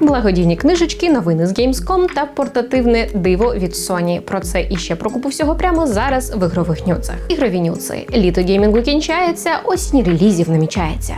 Благодійні книжечки, новини з Gamescom та портативне диво від Sony. Про це і ще про купу всього прямо зараз в ігрових нюцах. Ігрові нюци. Літо геймінгу кінчається, осінь релізів намічається.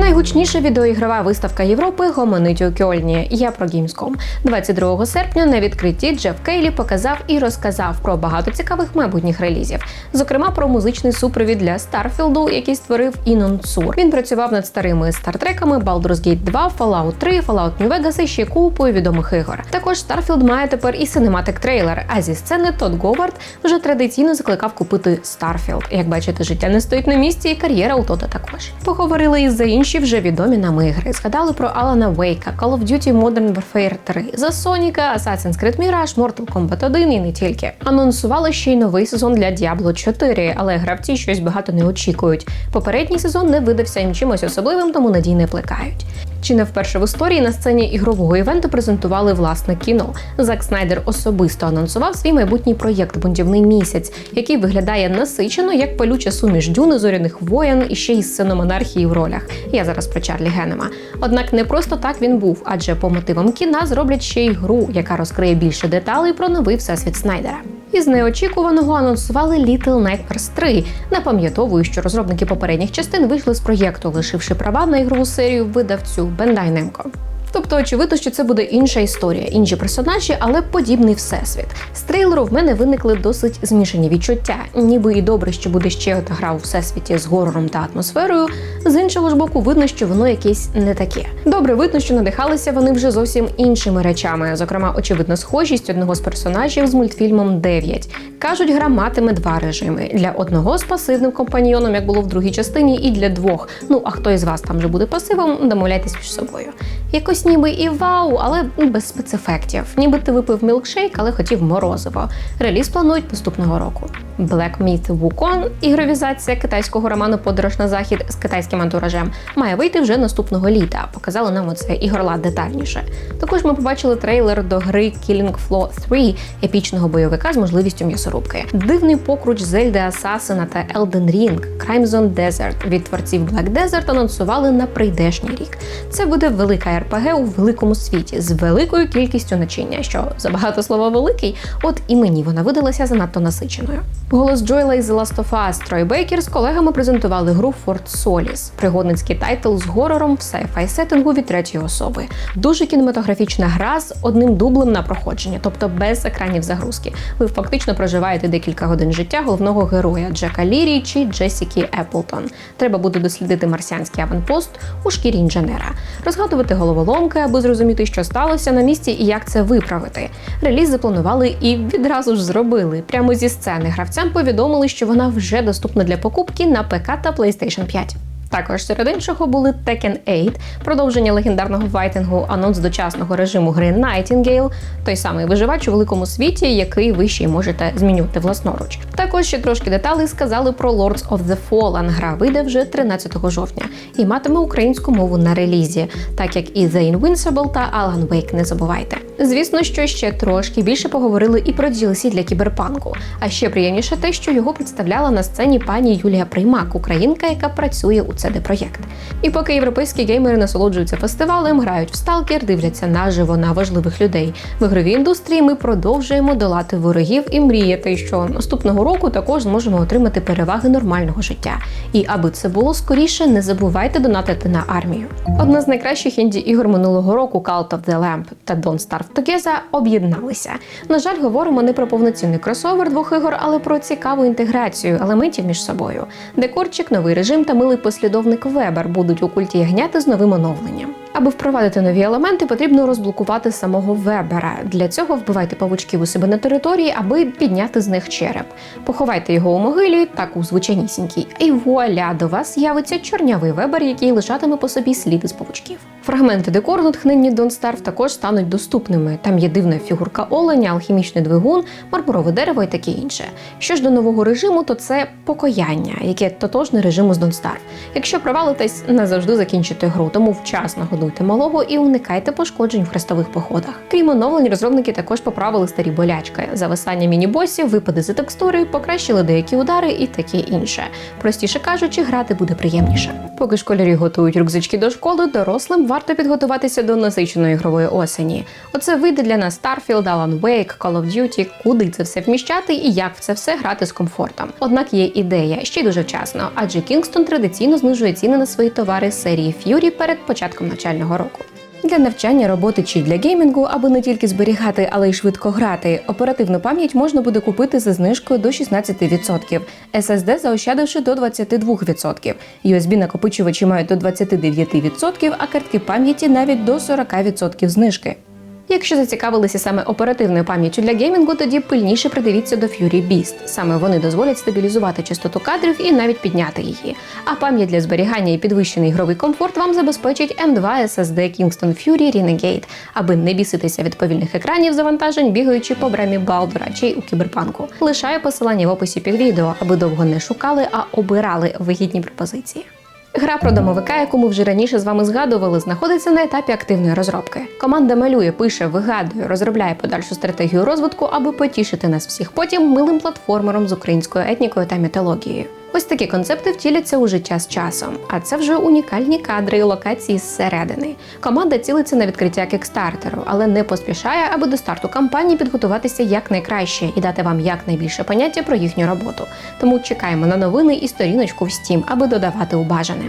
Найгучніша відеоігрова виставка Європи гомонить у Кьольні. Я про Gamescom. 22 серпня на відкритті Джеф Кейлі показав і розказав про багато цікавих майбутніх релізів, зокрема про музичний супровід для Старфілду, який створив Інон Цур. Він працював над старими стартреками Baldur's Gate 2, Fallout 3, Fallout New Vegas і ще купою відомих ігор. Також Starfield має тепер і синематик трейлер. А зі сцени Тодд Говард вже традиційно закликав купити Starfield. Як бачите, життя не стоїть на місці, і кар'єра у Тода також. Поговорили і за інші вже відомі нам ігри. Згадали про Алана Вейка, Call of Duty Modern Warfare 3, за Sonic, Assassin's Creed Mirage, Mortal Kombat 1 і не тільки. Анонсували ще й новий сезон для Diablo 4, але гравці щось багато не очікують. Попередній сезон не видався їм чимось особливим, тому надій не плекають. Чи не вперше в історії на сцені ігрового івенту презентували власне кіно? Зак Снайдер особисто анонсував свій майбутній проєкт Бунтівний місяць, який виглядає насичено як палюча суміш дюни зоряних воєн і ще й сцена монархії в ролях. Я зараз про Чарлі Генема. Однак не просто так він був, адже по мотивам кіна зроблять ще й гру, яка розкриє більше деталей про новий всесвіт Снайдера. Із неочікуваного анонсували Little Nightmares 3. Напам'ятовую, що розробники попередніх частин вийшли з проєкту, лишивши права на ігрову серію видавцю Bandai Namco. Тобто, очевидно, що це буде інша історія, інші персонажі, але подібний всесвіт. З трейлеру в мене виникли досить змішані відчуття. Ніби і добре, що буде ще одна гра у всесвіті з горором та атмосферою. З іншого ж боку, видно, що воно якесь не таке. Добре, видно, що надихалися вони вже зовсім іншими речами. Зокрема, очевидна схожість одного з персонажів з мультфільмом 9. Кажуть, гра матиме два режими: для одного з пасивним компаньйоном, як було в другій частині, і для двох. Ну а хто із вас там вже буде пасивом, домовляйтесь між собою. Якось ніби і вау, але без спецефектів. Ніби ти випив мілкшейк, але хотів морозиво. Реліз планують наступного року. Black Myth Wukong, ігровізація китайського роману Подорож на захід з китайським антуражем, має вийти вже наступного літа. Показали нам оце ігорла детальніше. Також ми побачили трейлер до гри Killing Floor 3, епічного бойовика з можливістю м'ясорубки. Дивний покруч Зельди Асасина та Elden Ring Crimson Desert від творців Black Desert анонсували на прийдешній рік. Це буде велика РПГ у великому світі з великою кількістю начиння, що забагато слова великий, от і мені вона видалася занадто насиченою. Голос Джойла із The Last of Us Трой Бейкер з колегами презентували гру Fort Solis, пригодницький тайтл з горором в sci-fi сеттингу від третьої особи. Дуже кінематографічна гра з одним дублем на проходження, тобто без екранів загрузки. Ви фактично проживаєте декілька годин життя головного героя Джека Лірі чи Джесіки Еплтон. Треба буде дослідити марсіанський аванпост у шкірі інженера, розгадувати головоломки, аби зрозуміти, що сталося на місці і як це виправити. Реліз запланували і відразу ж зробили. Прямо зі сцени гравцям повідомили, що вона вже доступна для покупки на ПК та PlayStation 5. Також серед іншого були Tekken 8, продовження легендарного файтингу, анонс дочасного режиму гри Nightingale, той самий виживач у великому світі, який ви ще й можете змінювати власноруч. Також ще трошки деталей сказали про Lords of the Fallen. Гра вийде вже 13 жовтня і матиме українську мову на релізі, так як і The Invincible та Alan Wake, не забувайте. Звісно, що ще трошки більше поговорили і про DLC для кіберпанку. А ще приємніше те, що його представляла на сцені пані Юлія Приймак, українка, яка працює у cd проєкт. І поки європейські геймери насолоджуються фестивалем, грають в сталкер, дивляться наживо на важливих людей. В ігровій індустрії ми продовжуємо долати ворогів і мріяти, що наступного року також зможемо отримати переваги нормального життя. І аби це було скоріше, не забувайте донатити на армію. Одна з найкращих інді ігор минулого року Cult of the Lamp та Don't Starve Together об'єдналися. На жаль, говоримо не про повноцінний кросовер двох ігор, але про цікаву інтеграцію елементів між собою. Декорчик, новий режим та милий послідовник Вебер будуть у культі ягняти з новим оновленням. Аби впровадити нові елементи, потрібно розблокувати самого Вебера. Для цього вбивайте павучків у себе на території, аби підняти з них череп. Поховайте його у могилі, так у звичайнісінькій, і вуаля до вас з'явиться чорнявий вебер, який лишатиме по собі сліди з павучків. Фрагменти декору, натхненні Don't Starve, також стануть доступними. Там є дивна фігурка оленя, алхімічний двигун, мармурове дерево і таке інше. Що ж до нового режиму, то це покояння, яке тотожне режиму з Don't Starve. Якщо провалитесь, назавжди закінчите гру, тому вчасно годуйте малого і уникайте пошкоджень в хрестових походах. Крім оновлень, розробники також поправили старі болячки, зависання міні-босів, випади за текстури, покращили деякі удари і таке інше. Простіше кажучи, грати буде приємніше. Поки школярі готують рюкзачки до школи, дорослим варто підготуватися до насиченої ігрової осені. Оце вийде для нас Starfield, Alan Wake, Call of Duty, куди це все вміщати і як в це все грати з комфортом. Однак є ідея ще дуже вчасно, адже Kingston традиційно знижує ціни на свої товари серії Fury перед початком навчального року. Для навчання роботи чи для геймінгу, аби не тільки зберігати, але й швидко грати. Оперативну пам'ять можна буде купити за знижкою до 16%, SSD заощадивши до 22%, USB накопичувачі мають до 29%, а картки пам'яті навіть до 40% знижки. Якщо зацікавилися саме оперативною пам'яттю для геймінгу, тоді пильніше придивіться до Fury Beast. Саме вони дозволять стабілізувати частоту кадрів і навіть підняти її. А пам'ять для зберігання і підвищений ігровий комфорт вам забезпечить M2 SSD Kingston Fury Renegade, аби не біситися від повільних екранів завантажень, бігаючи по брамі Балдора чи у кіберпанку. Лишаю посилання в описі під відео, аби довго не шукали, а обирали вигідні пропозиції. Гра про домовика, яку ми вже раніше з вами згадували, знаходиться на етапі активної розробки. Команда малює, пише, вигадує, розробляє подальшу стратегію розвитку, аби потішити нас всіх потім милим платформером з українською етнікою та мітологією. Ось такі концепти втіляться у життя з часом, а це вже унікальні кадри і локації зсередини. Команда цілиться на відкриття кікстартеру, але не поспішає, аби до старту кампанії підготуватися якнайкраще і дати вам якнайбільше поняття про їхню роботу. Тому чекаємо на новини і сторіночку в Steam, аби додавати убажане.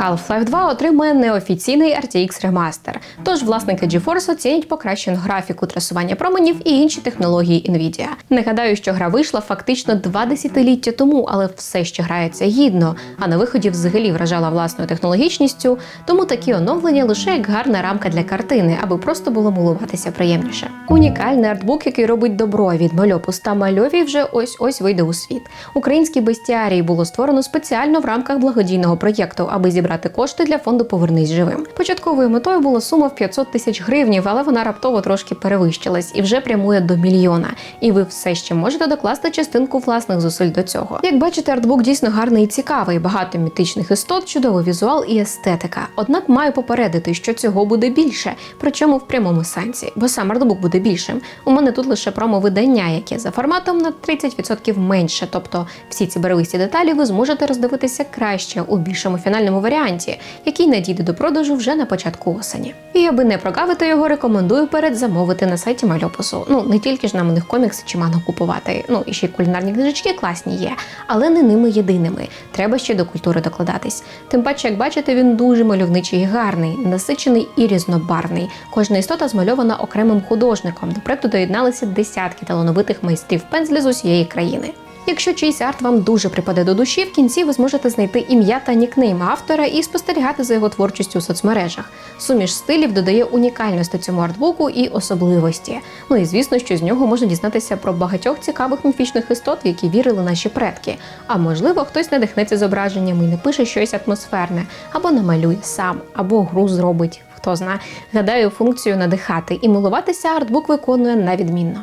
Half-Life 2 отримує неофіційний RTX Remaster, тож власники GeForce оцінять покращену графіку трасування променів і інші технології Nvidia. Нагадаю, що гра вийшла фактично два десятиліття тому, але все ще грається гідно, а на виході взагалі вражала власною технологічністю, тому такі оновлення лише як гарна рамка для картини, аби просто було милуватися приємніше. Унікальний артбук, який робить добро від мальопус та мальові, вже ось ось вийде у світ. Український бестіарій було створено спеціально в рамках благодійного проєкту, аби зібрати кошти для фонду Повернись живим. Початковою метою була сума в 500 тисяч гривнів, але вона раптово трошки перевищилась і вже прямує до мільйона. І ви все ще можете докласти частинку власних зусиль до цього. Як бачите, артбук дійсно гарний і цікавий, багато мітичних істот, чудовий візуал і естетика. Однак маю попередити, що цього буде більше, причому в прямому сенсі, бо сам артбук буде більшим. У мене тут лише промо-видання, яке за форматом на 30% менше. Тобто всі ці барвисті деталі ви зможете роздивитися краще у більшому фінальному варіанті, який надійде до продажу вже на початку осені. І аби не прогавити його, рекомендую передзамовити на сайті Мальопису. Ну не тільки ж нам у них комікси чи манго купувати. Ну і ще й кулінарні книжечки класні є, але не ними єдиними. Треба ще до культури докладатись. Тим паче, як бачите, він дуже мальовничий і гарний, насичений і різнобарвний. Кожна істота змальована окремим художником. До проекту доєдналися десятки талановитих майстрів пензлі з усієї країни. Якщо чийсь арт вам дуже припаде до душі, в кінці ви зможете знайти ім'я та нікнейм автора і спостерігати за його творчістю у соцмережах. Суміш стилів додає унікальності цьому артбуку і особливості. Ну і звісно, що з нього можна дізнатися про багатьох цікавих міфічних істот, в які вірили наші предки. А можливо, хтось надихнеться зображеннями і напише щось атмосферне, або намалює сам, або гру зробить. Хто знає. Гадаю, функцію надихати і милуватися артбук виконує на відмінно.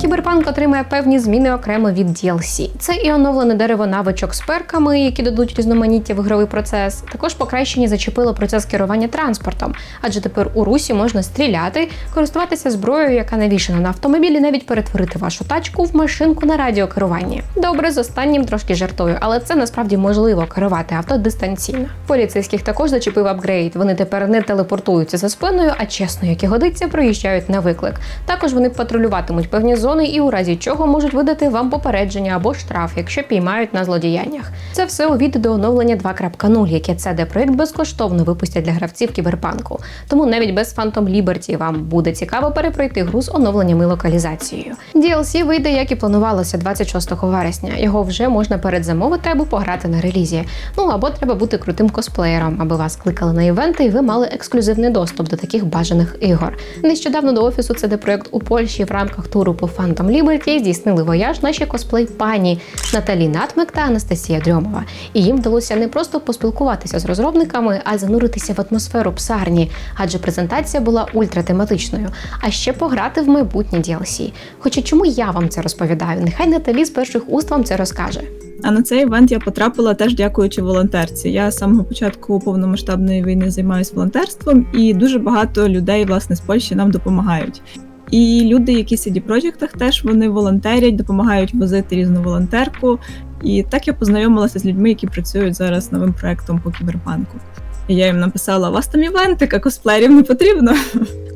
Кіберпанк отримає певні зміни окремо від DLC. Це і оновлене дерево навичок з перками, які дадуть різноманіття в ігровий процес. Також покращені зачепило процес керування транспортом, адже тепер у русі можна стріляти, користуватися зброєю, яка навішена на автомобілі, навіть перетворити вашу тачку в машинку на радіокеруванні. Добре, з останнім трошки жартую, але це насправді можливо керувати авто дистанційно. Поліцейських також зачепив апгрейд. Вони тепер не телепортуються за спиною, а чесно, як і годиться, проїжджають на виклик. Також вони патрулюватимуть певні зони і у разі чого можуть видати вам попередження або штраф, якщо піймають на злодіяннях. Це все у відео оновлення 2.0, яке CD Projekt безкоштовно випустять для гравців кіберпанку. Тому навіть без Phantom Liberty вам буде цікаво перепройти гру з оновленнями і локалізацією. DLC вийде, як і планувалося 26 вересня. Його вже можна передзамовити або пограти на релізі. Ну або треба бути крутим косплеєром, аби вас кликали на івенти і ви мали ексклюзивний доступ до таких бажаних ігор. Нещодавно до офісу CD Projekt у Польщі в рамках туру по Phantom Liberty здійснили вояж наші косплей пані Наталі Натмик та Анастасія Дрьомова. І їм вдалося не просто поспілкуватися з розробниками, а й зануритися в атмосферу псарні, адже презентація була ультратематичною, а ще пограти в майбутнє DLC. Хоча чому я вам це розповідаю? Нехай Наталі з перших уст вам це розкаже. А на цей івент я потрапила теж дякуючи волонтерці. Я з самого початку повномасштабної війни займаюся волонтерством, і дуже багато людей власне з Польщі нам допомагають. І люди, які в CD теж вони волонтерять, допомагають возити різну волонтерку. І так я познайомилася з людьми, які працюють зараз новим проектом по кіберпанку. І я їм написала: у вас там івентик, а косплеєрів не потрібно.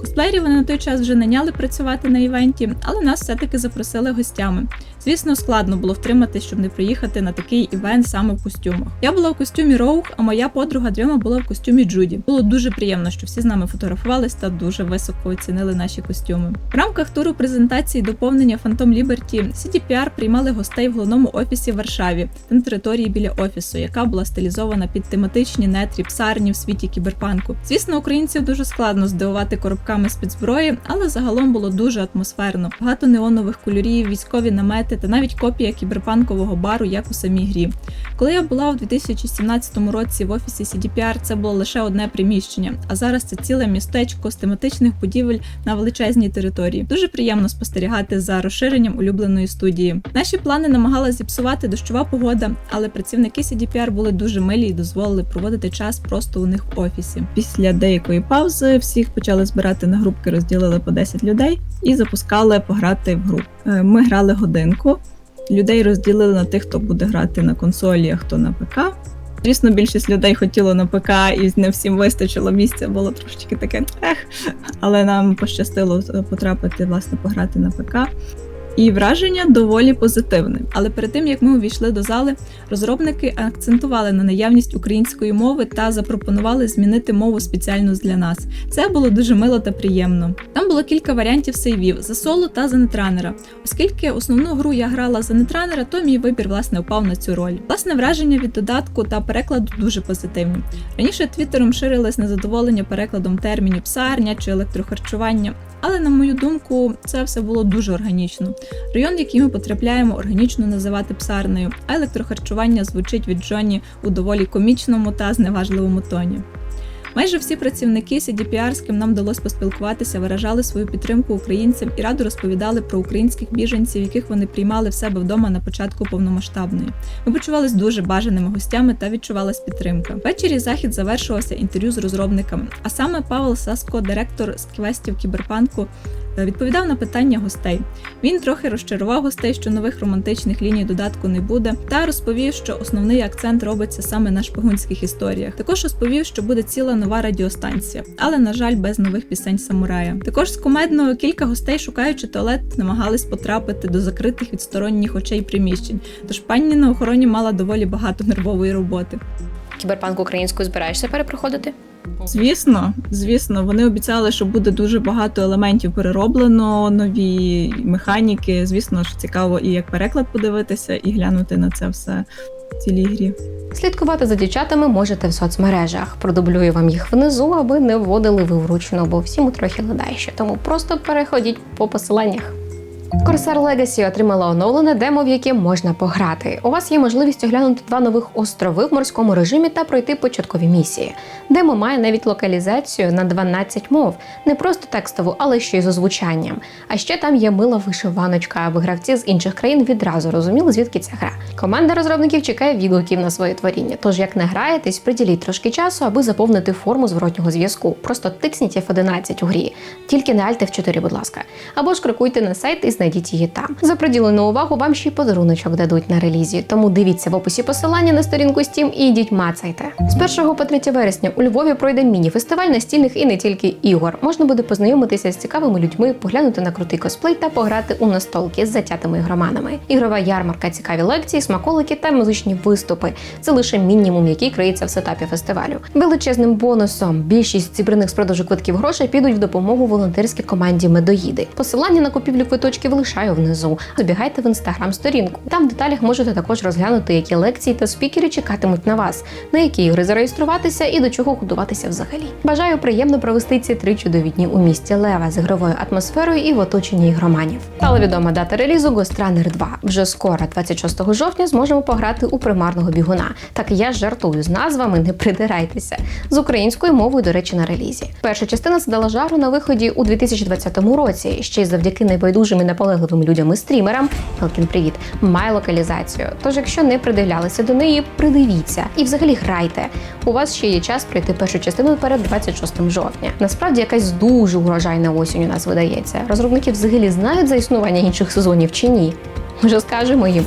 Косплеєрів вони на той час вже наняли працювати на івенті, але нас все-таки запросили гостями. Звісно, складно було втримати, щоб не приїхати на такий івент саме в костюмах. Я була в костюмі Роуг, а моя подруга Дрьома була в костюмі Джуді. Було дуже приємно, що всі з нами фотографувались та дуже високо оцінили наші костюми. В рамках туру презентації доповнення Phantom Liberty CDPR приймали гостей в головному офісі в Варшаві та на території біля офісу, яка була стилізована під тематичні нетрі псарні в світі кіберпанку. Звісно, українців дуже складно здивувати коробками спецзброї, але загалом було дуже атмосферно. Багато неонових кольорів, військові намети та навіть копія кіберпанкового бару, як у самій грі. Коли я була у 2017 році в офісі CDPR, це було лише одне приміщення, а зараз це ціле містечко з тематичних будівель на величезній території. Дуже приємно спостерігати за розширенням улюбленої студії. Наші плани намагалася зіпсувати дощова погода, але працівники CDPR були дуже милі і дозволили проводити час просто у них в офісі. Після деякої паузи всіх почали збирати на групки, розділили по 10 людей і запускали пограти в гру. Е, Ми грали годинку. Людей розділили на тих, хто буде грати на консолі, а хто на ПК. Звісно, більшість людей хотіло на ПК, і не всім вистачило місця, було трошечки таке ех. Але нам пощастило потрапити, власне, пограти на ПК. І враження доволі позитивне. Але перед тим як ми увійшли до зали, розробники акцентували на наявність української мови та запропонували змінити мову спеціально для нас. Це було дуже мило та приємно. Там було кілька варіантів сейвів за соло та за нетранера. Оскільки основну гру я грала за нетранера, то мій вибір власне впав на цю роль. Власне враження від додатку та перекладу дуже позитивні. Раніше твіттером ширилось незадоволення перекладом термінів псарня чи електрохарчування. Але на мою думку, це все було дуже органічно. Район, в який ми потрапляємо, органічно називати псарнею, а електрохарчування звучить від Джоні у доволі комічному та зневажливому тоні. Майже всі працівники CDPR, з ким нам вдалося поспілкуватися, виражали свою підтримку українцям і радо розповідали про українських біженців, яких вони приймали в себе вдома на початку повномасштабної. Ми почувалися дуже бажаними гостями та відчувалась підтримка. Ввечері захід завершувався інтерв'ю з розробниками. А саме Павел Саско, директор з квестів кіберпанку, відповідав на питання гостей. Він трохи розчарував гостей, що нових романтичних ліній додатку не буде, та розповів, що основний акцент робиться саме на шпигунських історіях. Також розповів, що буде ціла нова радіостанція, але на жаль, без нових пісень самурая. Також з комедного кілька гостей, шукаючи туалет, намагались потрапити до закритих від сторонніх очей приміщень. Тож пані на охороні мала доволі багато нервової роботи. Кіберпанк українською збираєшся перепроходити? Звісно, звісно, вони обіцяли, що буде дуже багато елементів перероблено, нові механіки. Звісно ж, цікаво і як переклад подивитися, і глянути на це все в цілій грі. Слідкувати за дівчатами можете в соцмережах. Продублюю вам їх внизу, аби не вводили ви вручну, бо всім трохи ледайще. Тому просто переходіть по посиланнях. Corsair Legacy отримала оновлене демо, в яке можна пограти. У вас є можливість оглянути два нових острови в морському режимі та пройти початкові місії. Демо має навіть локалізацію на 12 мов, не просто текстову, але ще й з озвучанням. А ще там є мила вишиваночка, аби гравці з інших країн відразу розуміли, звідки ця гра. Команда розробників чекає відгуків на своє творіння. Тож, як не граєтесь, приділіть трошки часу, аби заповнити форму зворотнього зв'язку. Просто тиксніть F11 у грі, тільки не Alt F4, будь ласка. Або ж крокуйте на сайт і знайдіть її там. За приділену увагу вам ще й подаруночок дадуть на релізі. Тому дивіться в описі посилання на сторінку Steam і йдіть мацайте. З 1 по 3 вересня у Львові пройде міні-фестиваль настільних і не тільки ігор. Можна буде познайомитися з цікавими людьми, поглянути на крутий косплей та пограти у настолки з затятими ігроманами. Ігрова ярмарка, цікаві лекції, смаколики та музичні виступи. Це лише мінімум, який криється в сетапі фестивалю. Величезним бонусом більшість зібраних з продажу квитків грошей підуть в допомогу волонтерській команді Медоїди. Посилання на купівлю квиточків лишаю внизу. Забігайте в інстаграм-сторінку. Там в деталях можете також розглянути, які лекції та спікери чекатимуть на вас, на які ігри зареєструватися і до чого готуватися взагалі. Бажаю приємно провести ці три чудові дні у місті Лева з ігровою атмосферою і в оточенні ігроманів. Стала відома дата релізу Ghost Runner 2. Вже скоро, 26 жовтня, зможемо пограти у примарного бігуна. Так я жартую з назвами, не придирайтеся. З українською мовою, до речі, на релізі. Перша частина задала жару на виході у 2020 році. Ще й завдяки найбайдужим і наполегливим людям і стрімерам. Елкін, привіт, має локалізацію. Тож, якщо не придивлялися до неї, придивіться і взагалі грайте. У вас ще є час пройти першу частину перед 26 жовтня. Насправді якась дуже урожайна осінь у нас видається. Розробники взагалі знають за існування інших сезонів чи ні? Може, скажемо їм.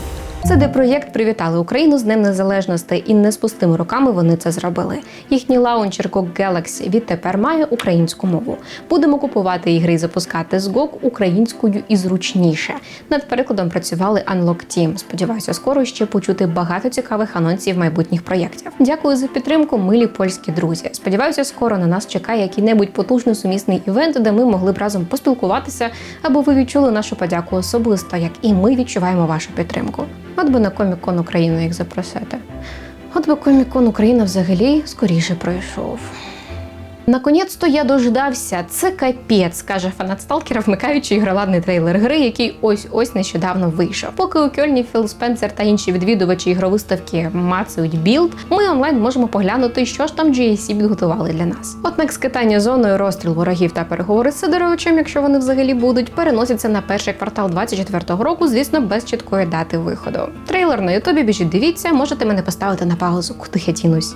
CD Projekt привітали Україну з Днем Незалежності, і не з пустими руками вони це зробили. Їхній лаунчер GOG Galaxy відтепер має українську мову. Будемо купувати ігри і запускати з GOG українською і зручніше. Над перекладом працювали Unlock Team. Сподіваюся, скоро ще почути багато цікавих анонсів майбутніх проєктів. Дякую за підтримку, милі польські друзі. Сподіваюся, скоро на нас чекає який-небудь потужний сумісний івент, де ми могли б разом поспілкуватися, або ви відчули нашу подяку особисто, як і ми відчуваємо вашу підтримку. От би на комікон України їх запросити. От би комікон Україна взагалі скоріше пройшов. Наконець-то я дождався. Це капець, каже фанат Сталкера, вмикаючи ігроладний трейлер гри, який ось ось нещодавно вийшов. Поки у Кьольні Філ Спенсер та інші відвідувачі ігровиставки мацають білд, ми онлайн можемо поглянути, що ж там GSC підготували для нас. Однак скитання зоною, розстріл ворогів та переговори з Сидоровичем, якщо вони взагалі будуть, переносяться на перший квартал 24-го року, звісно, без чіткої дати виходу. Трейлер на Ютубі біжіть, дивіться, можете мене поставити на паузу, куди я тінусь.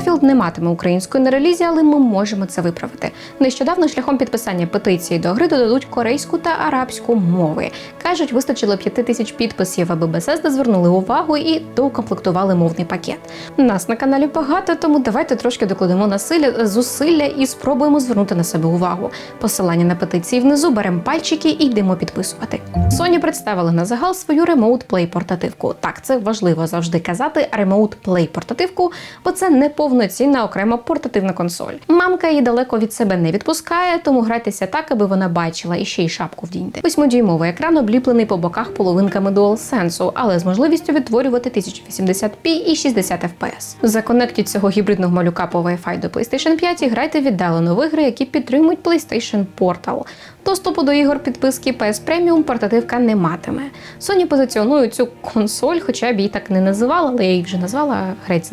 Старфілд не матиме української на релізі, але ми можемо це виправити. Нещодавно шляхом підписання петиції до гри додадуть корейську та арабську мови. Кажуть, вистачило п'яти тисяч підписів, аби Bethesda звернули увагу і доукомплектували мовний пакет. Нас на каналі багато, тому давайте трошки докладемо насилля зусилля і спробуємо звернути на себе увагу. Посилання на петиції внизу беремо пальчики і йдемо підписувати. Sony представили на загал свою Remote Play портативку. Так, це важливо завжди казати Remote Play портативку, бо це не повноцінна окрема портативна консоль. Мамка її далеко від себе не відпускає, тому грайтеся так, аби вона бачила і ще й шапку вдіньте. Восьмидюймовий екран обліплений по боках половинками DualSense, але з можливістю відтворювати 1080p і 60 FPS. Законектіть цього гібридного малюка по Wi-Fi до PlayStation 5 і грайте віддалено в ігри, які підтримують PlayStation Portal. Доступу до ігор підписки PS Premium портативка не матиме. Sony позиціонує цю консоль, хоча б її так не називала, але я її вже назвала греть.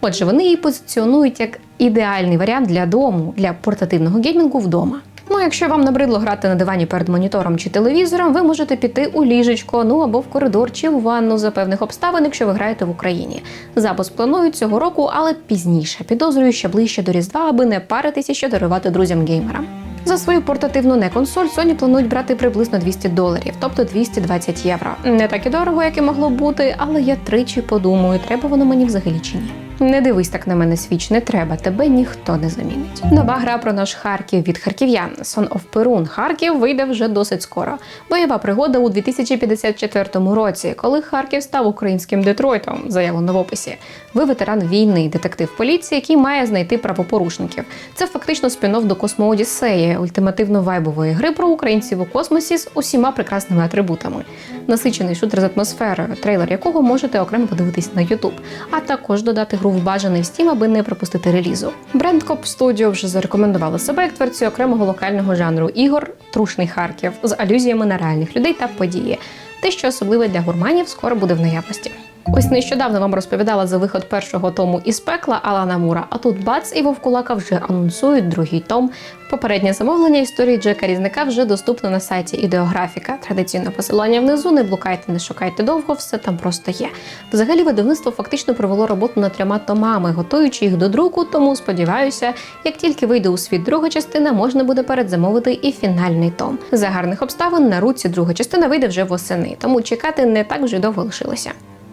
Отже, вони її позиціонують як ідеальний варіант для дому, для портативного геймінгу вдома. Ну, якщо вам набридло грати на дивані перед монітором чи телевізором, ви можете піти у ліжечко, ну або в коридор чи в ванну за певних обставин, якщо ви граєте в Україні. Запуск планують цього року, але пізніше. Підозрюю, ще ближче до Різдва, аби не паритися, що дарувати друзям геймерам. За свою портативну не консоль Sony планують брати приблизно 200 доларів, тобто 220 євро. Не так і дорого, як і могло бути, але я тричі подумаю, треба воно мені взагалі чи ні. Не дивись так на мене свіч, не треба, тебе ніхто не замінить. Нова гра про наш Харків від харків'ян Son of Perun Харків вийде вже досить скоро. Бойова пригода у 2054 році, коли Харків став українським Детройтом, заявлено в описі. Ви ветеран війни, детектив поліції, який має знайти правопорушників. Це фактично спін-офф до Космоодіссеї, ультимативно вайбової гри про українців у космосі з усіма прекрасними атрибутами. Насичений шутер з атмосферою, трейлер якого можете окремо подивитись на YouTube, а також додати гру в бажаний Steam, аби не пропустити релізу. Бренд Коп Studio вже зарекомендували себе як творці окремого локального жанру ігор Трушний Харків з алюзіями на реальних людей та події. Те, що особливе для гурманів, скоро буде в наявності. Ось нещодавно вам розповідала за виход першого тому із пекла Алана Мура, а тут бац і Вовкулака вже анонсують другий том. Попереднє замовлення історії Джека Різника вже доступно на сайті ідеографіка. Традиційне посилання внизу. Не блукайте, не шукайте довго, все там просто є. Взагалі, видавництво фактично провело роботу над трьома томами, готуючи їх до друку. Тому сподіваюся, як тільки вийде у світ друга частина, можна буде передзамовити і фінальний том. За гарних обставин на руці друга частина вийде вже восени, тому чекати не так вже довго лишилося.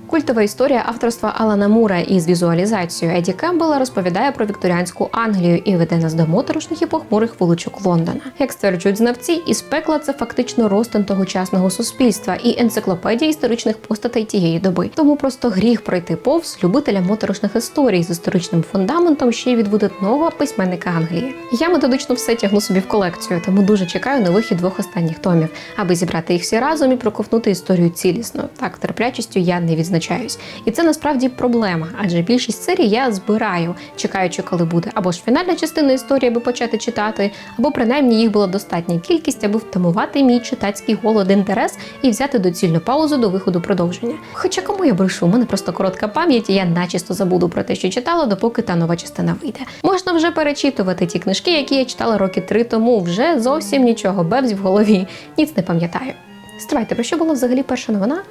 Культова історія авторства Алана Мура із візуалізацією Еді Кембела розповідає про вікторіанську Англію і веде нас до моторошних і похмурих вуличок Лондона. Як стверджують знавці, із пекла це фактично ростин тогочасного суспільства і енциклопедія історичних постатей тієї доби. Тому просто гріх пройти повз любителя моторошних історій з історичним фундаментом ще й від видатного письменника Англії. Я методично все тягну собі в колекцію, тому дуже чекаю на вихід двох останніх томів, аби зібрати їх всі разом і проковтнути історію цілісно. Так терплячістю я не відзначаюсь. І це насправді проблема, адже більшість серій я збираю, чекаючи, коли буде або ж фінальна частина історії, аби почати читати, або принаймні їх була достатня кількість, аби втамувати мій читацький голод інтерес і взяти доцільну паузу до виходу продовження. Хоча кому я брешу, у мене просто коротка пам'ять, і я начисто забуду про те, що читала, допоки та нова частина вийде. Можна вже перечитувати ті книжки, які я читала роки три тому. Вже зовсім нічого, бевзь в голові, ніц не пам'ятаю. Стривайте, про що була взагалі перша новина?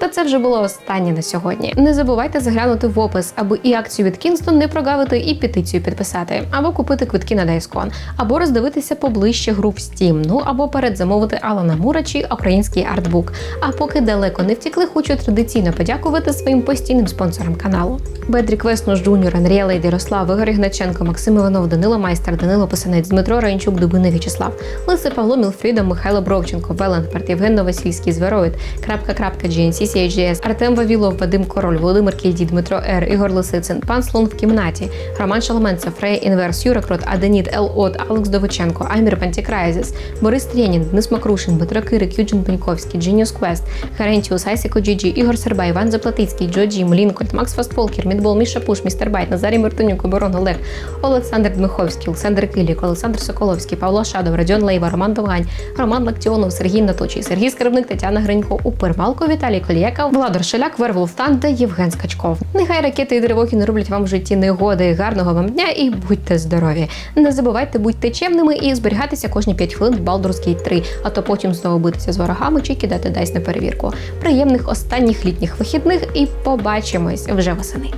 Та це вже було останнє на сьогодні. Не забувайте заглянути в опис, аби і акцію від Kingston не прогавити, і петицію підписати, або купити квитки на DaySCon, або роздивитися поближче гру в Steam, ну або передзамовити Алана Мура чи український артбук. А поки далеко не втікли, хочу традиційно подякувати своїм постійним спонсорам каналу. Бедрік Веснуш Джуніор, Андрія Лейд, Ярослав, Ігор Ігначенко, Максим Іванов, Данило Майстер, Данило Писанець, Дмитро Раїнчук, Дубини В'ячеслав, Лисе Павло Мілфрідо, Михайло Бровченко, Веленперт, Євген Новосільський, Звероїд, крапка крапка GNC, CHDS, Артем Вавілов, Вадим Король, Володимир Кільді, Дмитро Р, Ігор Лисицин, пан Слон в кімнаті, Роман Шаломенцев, Фрея Інверс, Юра Крот, Аденіт, Ел От, Алекс Довиченко, Аймір Пантікрайзес, Борис Трєнін, Денис Макрушин, Дмитро Кирик, Юджин Пеньковський, Genius Quest, Харентіус, Айсіко Джіджі, Ігор Серба, Іван Заплатицький, Джо Джім, Лінкольд, Макс Фастполкер, Мідбол, Міша Пуш, Містер Байт, Назарій Мартинюк, Оборон Олег, Олександр Дмиховський, Олександр Килік, Олександр Соколовський, Павло Шадов, Радіон Лейва, Роман Довгань, Роман Лактіонов, Сергій Наточий, Сергій Скарбник, Тетяна Гринько, Упер Малко, Віталій Колієка, Владор Шеляк, Верволф Тан та Євген Скачков. Нехай ракети і тривоги не роблять вам в житті негоди. Гарного вам дня і будьте здорові. Не забувайте будьте чемними і зберігатися кожні 5 хвилин в Gate 3, а то потім знову битися з ворогами чи кидати дайс на перевірку. Приємних останніх літніх вихідних і побачимось вже восени.